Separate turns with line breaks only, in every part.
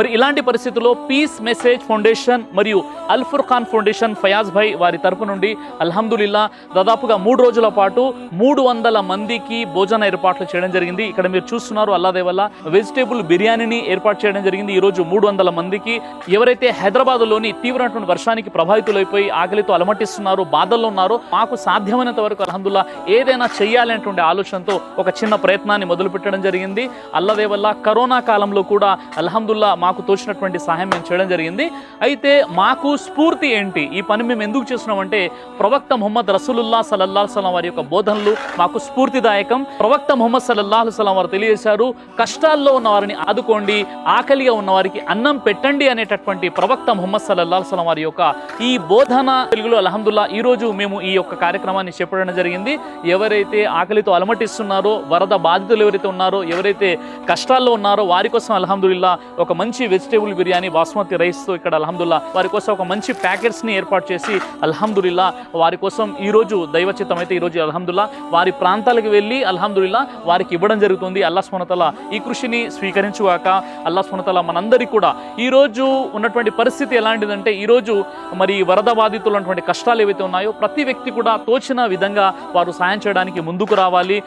మరి ఇలాంటి పరిస్థితుల్లో పీస్ మెసేజ్ ఫౌండేషన్ మరియు అల్ఫుర్ ఖాన్ ఫౌండేషన్ ఫయాజ్ భాయ్ వారి తరపు నుండి అల్హమ్దుల్లా దాదాపుగా మూడు రోజుల పాటు మూడు వందల మందికి భోజన ఏర్పాట్లు చేయడం జరిగింది. ఇక్కడ మీరు చూస్తున్నారు అల్లాదే వల్ల వెజిటేబుల్ బిర్యానీని ఏర్పాటు చేయడం జరిగింది. ఈ రోజు మూడు వందల మందికి ఎవరైతే హైదరాబాద్లోని తీవ్రమైనటువంటి వర్షానికి ప్రభావితులైపోయి ఆకలితో అలమటిస్తున్నారో బాధల్లో ఉన్నారో మాకు సాధ్యమైనంత వరకు అల్హమ్దుల్లా ఏదైనా చేయాలనేటువంటి ఆలోచనతో ఒక చిన్న ప్రయత్నాన్ని మొదలుపెట్టడం జరిగింది. అల్లదే వల్ల కరోనా కాలంలో కూడా అల్హమ్దుల్లా మాకు తోచినటువంటి సహాయం మేము చేయడం జరిగింది. అయితే మాకు స్ఫూర్తి ఏంటి? ఈ పని మేము ఎందుకు చేస్తున్నామంటే ప్రవక్త ముహమ్మద్ రసూలుల్లా సలల్లా సలం వారి యొక్క బోధనలు మాకు స్ఫూర్తిదాయకం. ప్రవక్త ముహమ్మద్ సలల్లా సలం వారు తెలియజేశారు కష్టాల్లో ఉన్న వారిని ఆదుకోండి ఆకలిగా ఉన్న వారికి అన్నం పెట్టండి అనేటటువంటి ప్రవక్త ముహమ్మద్ సలల్లా సలం వారి యొక్క ఈ బోధన తెలుగులో అల్హమ్దుల్లా ఈ రోజు మేము ఈ యొక్క కార్యక్రమాన్ని చెప్పడం జరిగింది. ఎవరైతే ఆకలితో అలమటిస్తున్నారో వరద బాధితులు ఎవరైతే ఉన్నారో ఎవరైతే కష్టాల్లో ఉన్నారో వారి కోసం అల్హమ్దుల్లా ఒక మంచి వెజిటేబుల్ బిర్యానీ బాస్మతి రైస్తో ఇక్కడ అల్హమ్దుల్లా వారి కోసం ఒక మంచి ప్యాకెట్స్ని ఏర్పాటు చేసి అల్హమ్దుల్లా వారి కోసం ఈరోజు దైవచిత్తం అయితే ఈ రోజు అల్హమ్దుల్లా వారి ప్రాంతాలకు వెళ్ళి అల్హమ్దుల్లా వారికి ఇవ్వడం జరుగుతుంది. అల్లా స్మనతల ఈ కృషిని స్వీకరించుగాక అల్లా స్మనతల మనందరికీ కూడా ఈ రోజు ఉన్నటువంటి పరిస్థితి ఎలాంటిదంటే ఈ రోజు మరి వరద బాధితులు ఉన్నటువంటి కష్టాలు ఏవైతే ఉన్నాయో ప్రతి వ్యక్తి కూడా తోచిన విధంగా వారు సాయం చేయడానికి ముందుకు రావాలి.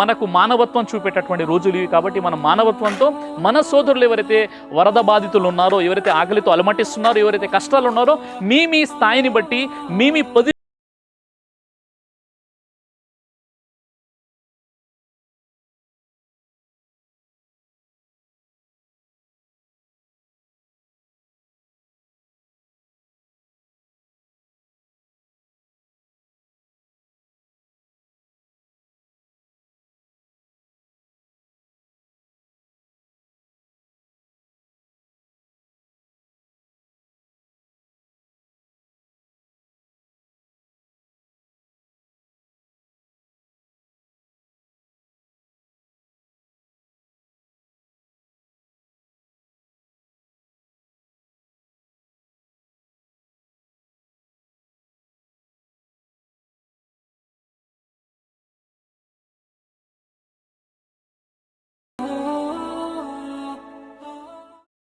మనకు మానవత్వం చూపేటటువంటి రోజులు ఇవి కాబట్టి మన మానవత్వంతో మన సోదరులు ఎవరైతే వరద బాధితులు ఉన్నారో ఎవరైతే ఆకలితో అలమటిస్తున్నారో ఎవరైతే కష్టాలు ఉన్నారో మీ మీ స్థాయిని బట్టి మీ మీ పొజిషన్